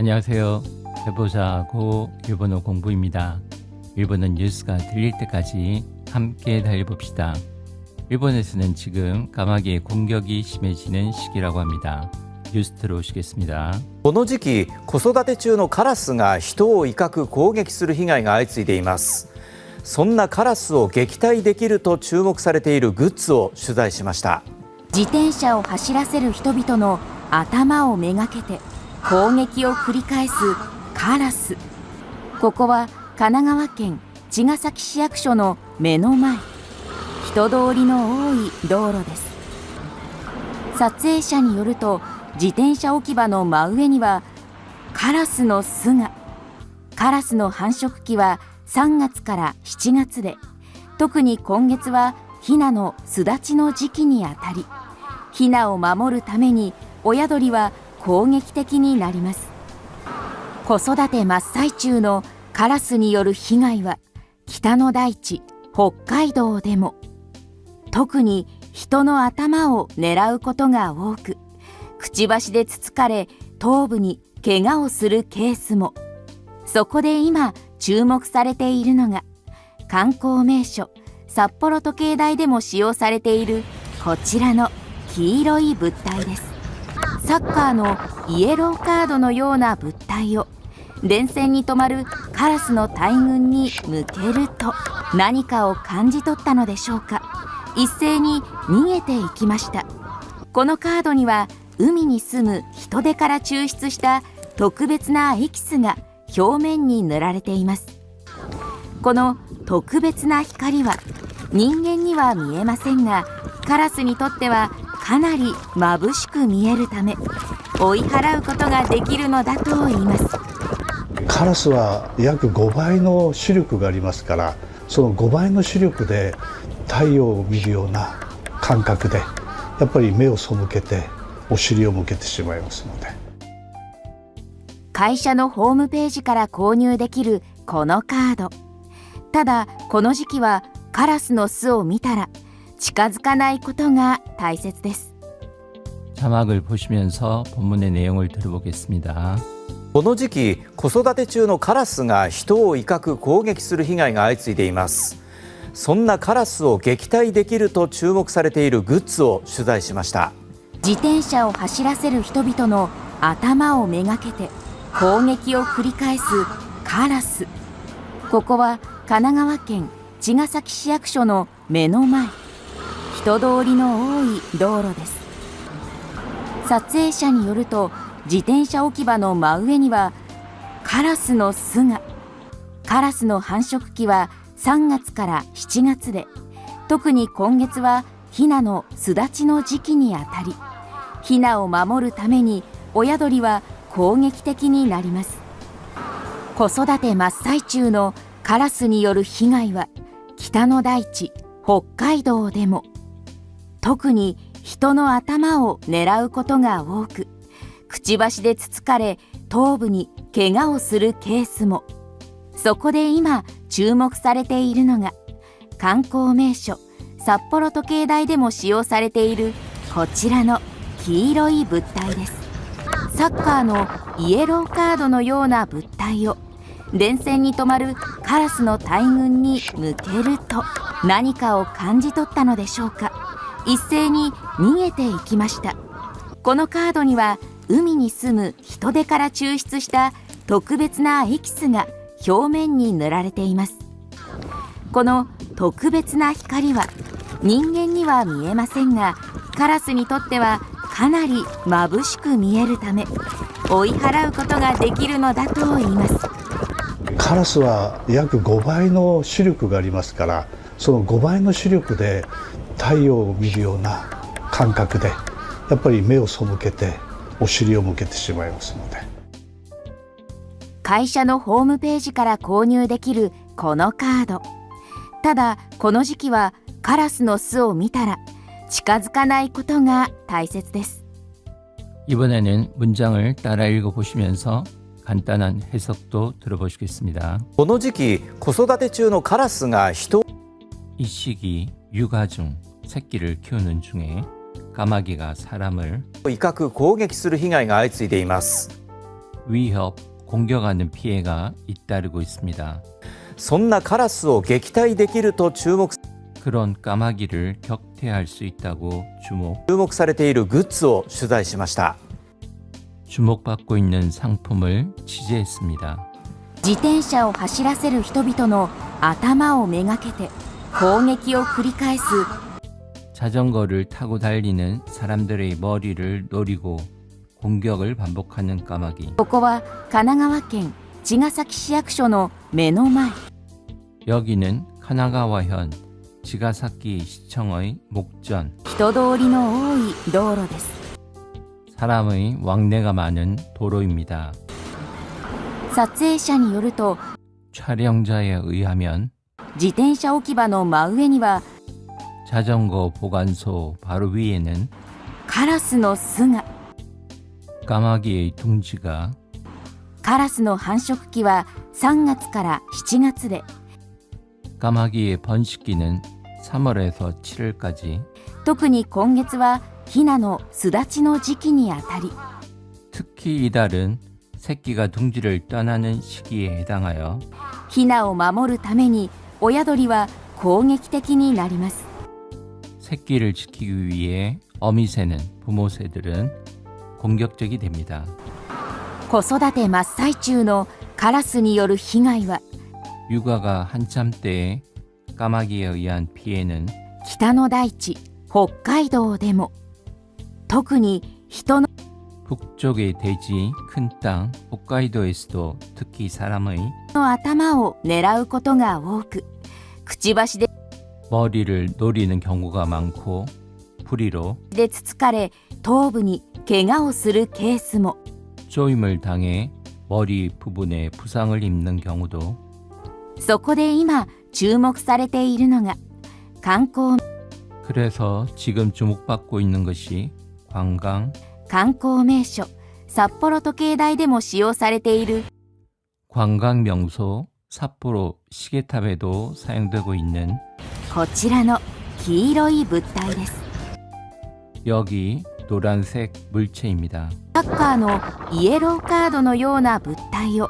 안녕하세요. 해보자고 일본어 공부입니다. 일본어 뉴스가 들릴 때까지 함께 달려봅시다. 일본에서는 지금 까마귀의 공격이 심해지는 시기라고 합니다. 뉴스 들어오시겠습니다. この時期子育て中のカラスが人を威嚇攻撃する被害が相次いでいますそんなカラスを撃退できると注目されているグッズを取材しました自転車を走らせる人々の頭をめがけて 攻撃を繰り返すカラス。ここは神奈川県茅ヶ崎市役所の目の前。人通りの多い道路です。撮影者によると自転車置き場の真上にはカラスの巣が。カラスの繁殖期は3月から7月で。特に今月はヒナの巣立ちの時期にあたり。ヒナを守るために親鳥は攻撃的になります。子育て真っ最中のカラスによる被害は北の大地北海道でも。特に人の頭を狙うことが多くくちばしでつつかれ頭部に怪我をするケースも。そこで今注目されているのが観光名所札幌時計台でも使用されているこちらの黄色い物体です。サッカーのイエローカードのような物体を電線に止まるカラスの大群に向けると何かを感じ取ったのでしょうか。一斉に逃げていきました。このカードには海に住む人手から抽出した特別なエキスが表面に塗られています。この特別な光は人間には見えませんがカラスにとってはかなり眩しく見えるため追い払うことができるのだといいます。カラスは約5倍の視力がありますからその5倍の視力で太陽を見るような感覚でやっぱり目を背けてお尻を向けてしまいますので。会社のホームページから購入できるこのカード。ただこの時期はカラスの巣を見たら近づかないことが大切です 자막을 보시면서 본문의 내용을 들어보겠습니다. この時期子育て中のカラスが人を威嚇攻撃する被害が相次いでいますそんなカラスを撃退できると注目されているグッズを取材しました自転車を走らせる人々の頭をめがけて攻撃を繰り返すカラスここは神奈川県茅ヶ崎市役所の目の前 人通りの多い道路です。撮影者によると自転車置き場の真上にはカラスの巣が。カラスの繁殖期は3月から7月で特に今月はヒナの巣立ちの時期にあたりヒナを守るために親鳥は攻撃的になります。子育て真っ最中のカラスによる被害は北の大地北海道でも。特に人の頭を狙うことが多くくちばしでつつかれ頭部に怪我をするケースも。そこで今注目されているのが観光名所札幌時計台でも使用されているこちらの黄色い物体です。サッカーのイエローカードのような物体を電線に止まるカラスの大群に向けると何かを感じ取ったのでしょうか。一斉に逃げていきました。このカードには海に住む人手から抽出した特別なエキスが表面に塗られています。この特別な光は人間には見えませんがカラスにとってはかなり眩しく見えるため追い払うことができるのだといいます。カラスは約5倍の視力がありますからその5倍の視力で太陽を見るような感覚でやっぱり目を背けてお尻を向けてしまいますので会社のホームページから購入できるこのカードただこの時期はカラスの巣を見たら近づかないことが大切です 이번에는 문장을 따라 읽어보시면서 간단한 해석도 들어보시겠습니다. この時期子育て中のカラスが人を 이 시기 육아 중 새끼를 키우는 중에 까마귀가 사람을 威嚇攻撃する被害が相次いでいます 위협, 공격하는 피해가 잇따르고 있습니다. そんなカラスを撃退できると注目 그런 까마귀를 격퇴할 수 있다고 주목, 注目されているグッズを取材しました 주목받고 있는 상품을 취재했습니다. 自転車を走らせる人々の頭をめがけて 攻撃を繰り返す 자전거를 타고 달리는 사람들의 머리를 노리고 공격을 반복하는 까마귀. ここは神奈川県茅ヶ崎市役所の目の前 여기는 카나가와현 지가사키 시청의 목전. 人通りの多い道路です 사람의 왕래가 많은 도로입니다. 撮影者によると 촬영자에 의하면 自転車置き場の真上には 자전거 보관소 바로 위에는 カラスの巣が 까마귀의 둥지가 カラスの繁殖期は3月から7月で 까마귀의 번식기는 3월에서 7월까지 特に今月はヒナの巣立ちの時期にあたり 특히 이달은 새끼가 둥지를 떠나는 시기에 해당하여 ヒナを守るために 親鳥は攻撃的になります 새끼를 지키기 위해 어미새는 부모새들은 공격적이 됩니다. 子育て真っ最中のカラスによる被害は 육아가 한참 때에 까마귀에 의한 피해는 北の大地北海道でも特に人の 북쪽의 대지, 큰 땅, 홋카이도에서도 특히 사람의 頭を狙うことが多く くちばしで 머리를 노리는 경우가 많고 불의로 でつつかれ頭部に怪我をするケースも 쪼임을 당해 머리 부분에 부상을 입는 경우도 そこで今注目されているのが観光 그래서 지금 주목받고 있는 것이 관광, 観光名所札幌時計台でも使用されている 관광 명소 삿포로 시계탑에도 사용되고 있는 こちらの黄色い物体です 여기 노란색 물체입니다. サッカーのイエローカードのような物体を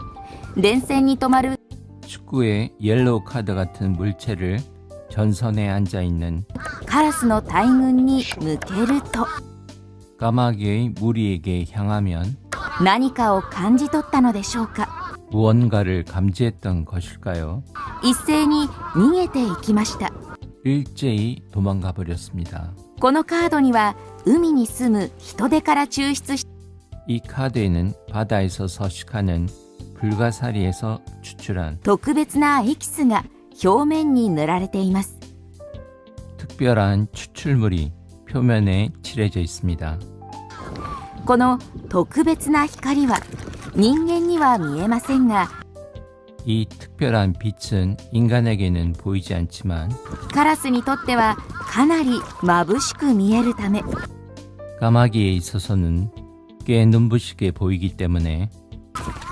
電線に止まる 축구의 옐로우 카드 같은 물체를 전선에 앉아 있는 カラスの大群に向けると 까마귀의 무리에게 향하면 何かを感じ取ったのでしょうか 무언가를 감지했던 것일까요? 一斉に逃げていきました 일제히 도망가 버렸습니다. このカードには海に住む人手から抽出し 이 카드에는 바다에서 서식하는 불가사리에서 추출한 特別なエキスが表面に塗られています 특별한 추출물이 표면에 칠해져 있습니다. この特別な光は 人間には見えませんが 이 특별한 빛은 인간에게는 보이지 않지만 カラスにとってはかなり眩しく見えるため 까마귀에 있어서는 꽤 눈부시게 보이기 때문에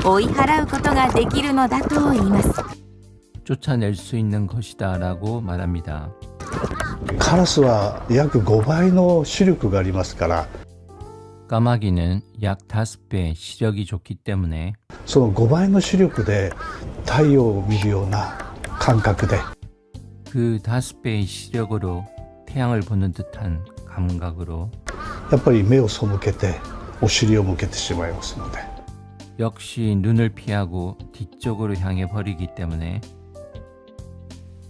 追い払うことができるのだと言います 쫓아낼 수 있는 것이다 라고 말합니다. カラスは約5倍の視力がありますから 까마귀는 약 5배 시력이 좋기 때문에 その5倍の視力で太陽を見るような感覚で 그 5배의 시력으로 태양을 보는 듯한 감각으로 やっぱり目を背けてお尻を向けてしまいますので 역시 눈을 피하고 뒤쪽으로 향해 버리기 때문에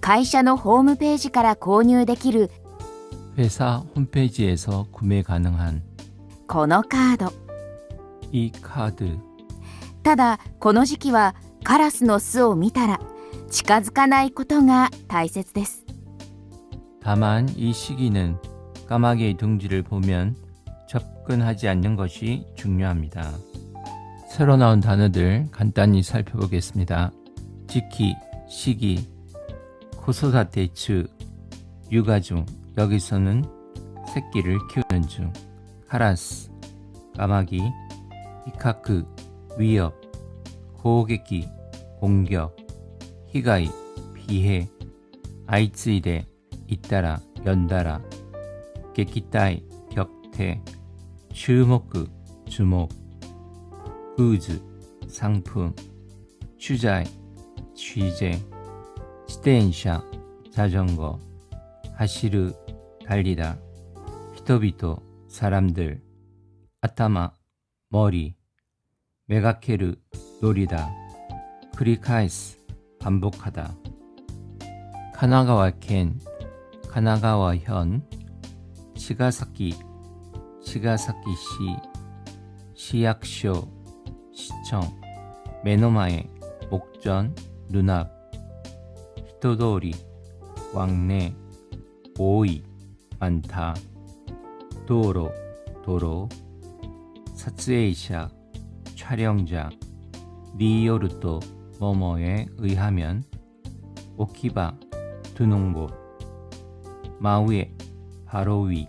会社のホームページから購入できる 회사 홈페이지에서 구매 가능한 このカード 이 카드 ただこの時期はカラスの巣を見たら近づかないことが大切です 다만 이 시기는 까마귀의 둥지를 보면 접근하지 않는 것이 중요합니다. 새로 나온 단어들 간단히 살펴보겠습니다. 지키, 시기, 코소다테츠, 육아 중, 여기서는 새끼를 키우는 중, 카라스, 까마귀, 히카크, 위협, 고객기, 공격, 희가이, 비해, 아이츠이데, 잇따라, 연달아, 객기따이, 격태, 주목그, 주목, 구즈, 상품, 취자이, 취재, 지대인샤, 자전거, 하시르, 달리다, 히토비토, 사람들 아타마 머리 메가케르 노리다 크리카이스 반복하다. 카나가와 켄 카나가와 현 치가사키 치가사키시 시약쇼 시청 메노마에 목전 눈앞 히토도리 왕래 오이 많다. 도로, 도로, 사츠에이샤, 촬영자, 리요르토, 뭐뭐에 의하면, 오키바, 두는 곳, 마우에, 바로 위,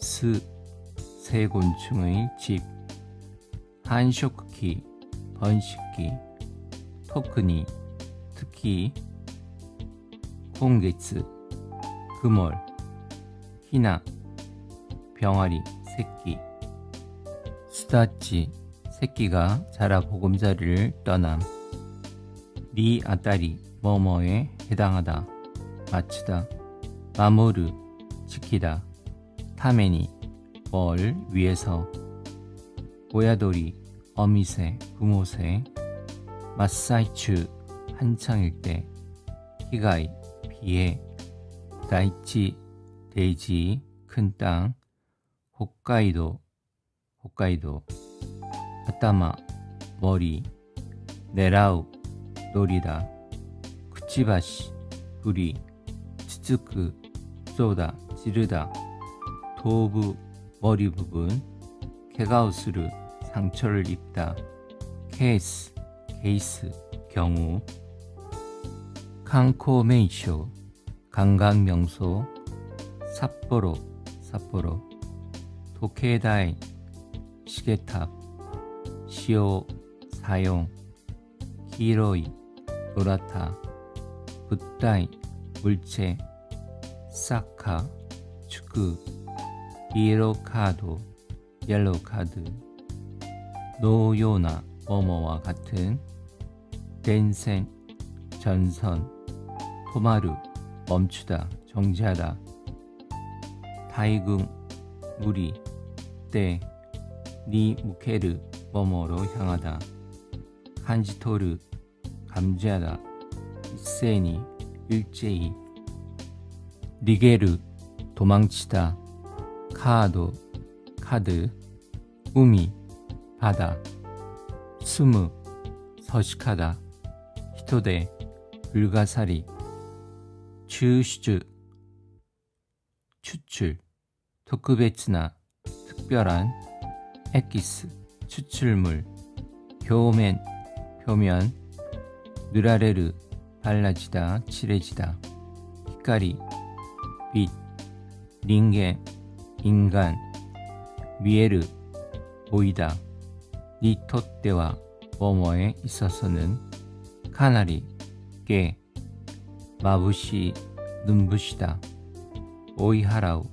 스, 새 곤충의 집, 한쇼크키, 번식기, 토크니, 특히, 콩게츠, 금월, 희나, 병아리, 새끼, 수다치, 새끼가 자라 보금자리를 떠남, 리 아따리, 뭐뭐에 해당하다, 마치다, 마모르, 지키다, 타메니, 뭘 위해서, 오야돌이, 어미새, 부모새, 마사이추, 한창일 때, 히가이, 비해, 다이치, 대지, 큰 땅, 홋카이도, 홋카이도, 아따마, 머리, 네라우, 노리다, 쿠치바시, 부리, 치츠크, 쏘다, 찌르다, 도부, 머리 부분, 개가우스르, 상처를 입다, 케이스, 케이스, 경우, 칸코 메이쇼, 관광 명소, 삿포로, 삿포로, 도케다이, 시계탑, 시오, 사용, 히로이, 도라타, 붓다이, 물체, 사카, 축구, 이에로 카드, 옐로우 카드, 노요나, 뭐뭐와 같은 덴센, 전선, 토마루, 멈추다, 정지하다, 다이궁, 무리, 때, 니 무케르, 뭐뭐로 향하다, 한지토르, 감지하다, 이세니, 일제히, 리게르, 도망치다, 카도, 카드, 우미, 바다, 스무, 서식하다, 히토데, 불가사리, 추슈즈, 추출, 토크베츠나, 특별한, 에키스, 추출물, 표면, 표면, 느라레르, 발라지다, 칠해지다, 히카리, 빛, 링겐, 인간, 미에르, 보이다, 니토 때와 뭐뭐에 있어서는 카나리, 게, 마부시, 눈부시다, 오이하라우,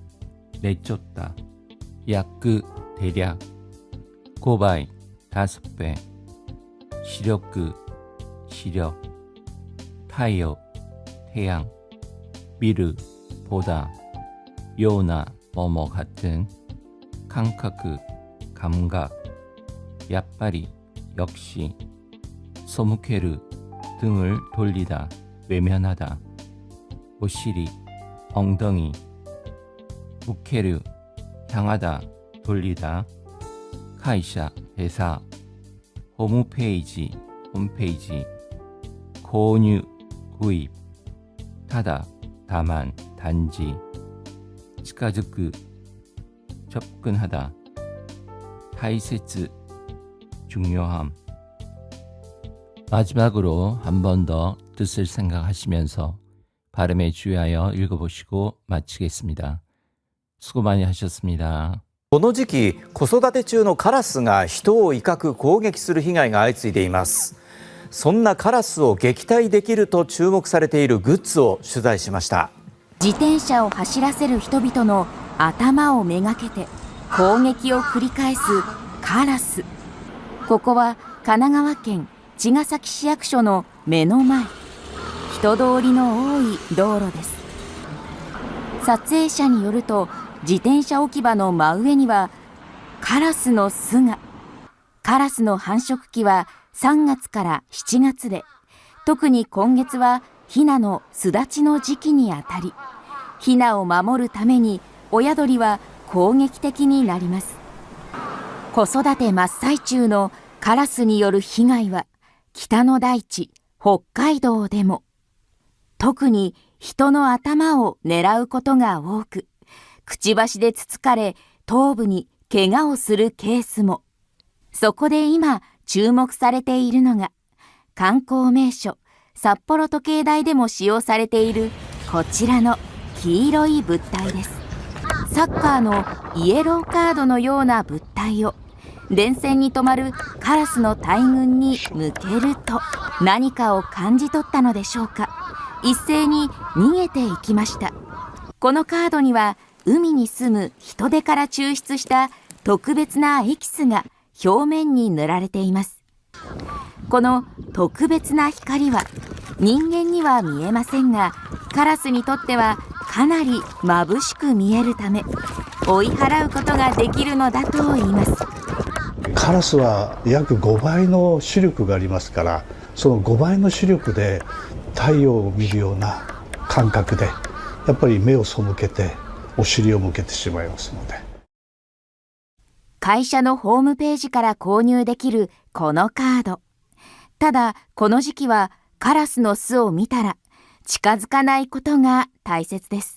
내쫓다, 약그, 대략, 고바이, 다섯 배, 시력그, 시력, 타이어, 태양, 미르, 보다, 요나, 뭐뭐 같은, 칸카크, 감각, 야빠리, 역시, 소무케르, 등을 돌리다, 외면하다, 오시리, 엉덩이, 무케르, 향하다, 돌리다, 카이샤, 회사, 홈페이지, 홈페이지, 고뉴, 구입, 타다, 다만, 단지, 치카즈크, 접근하다, 타이세츠, 중요함. 마지막으로 한 번 더 뜻을 생각하시면서 발음에 주의하여 읽어보시고 마치겠습니다. 수고 많이 하셨습니다.この時期子育て中のカラスが人を威嚇攻撃する被害が相次いでいますそんなカラスを撃退できると注目されているグッズを取材しました自転車を走らせる人々の頭をめがけて攻撃を繰り返すカラスここは神 神奈川県茅ヶ崎市役所の目の前人通りの多い道路です撮影者によると 自転車置き場の真上にはカラスの巣が。カラスの繁殖期は3月から7月で特に今月はヒナの巣立ちの時期にあたりヒナを守るために親鳥は攻撃的になります。子育て真っ最中のカラスによる被害は北の大地北海道でも。特に人の頭を狙うことが多くくちばしでつつかれ頭部に怪我をするケースも。そこで今注目されているのが観光名所札幌時計台でも使用されているこちらの黄色い物体です。サッカーのイエローカードのような物体を電線に止まるカラスの大群に向けると何かを感じ取ったのでしょうか。一斉に逃げていきました。このカードには海に住む人手から抽出した特別なエキスが表面に塗られています。この特別な光は人間には見えませんがカラスにとってはかなり眩しく見えるため追い払うことができるのだと言います。カラスは約5倍の視力がありますからその5倍の視力で太陽を見るような感覚でやっぱり目を背けてお尻を向けてしまいますので。会社のホームページから購入できるこのカード。ただこの時期はカラスの巣を見たら近づかないことが大切です。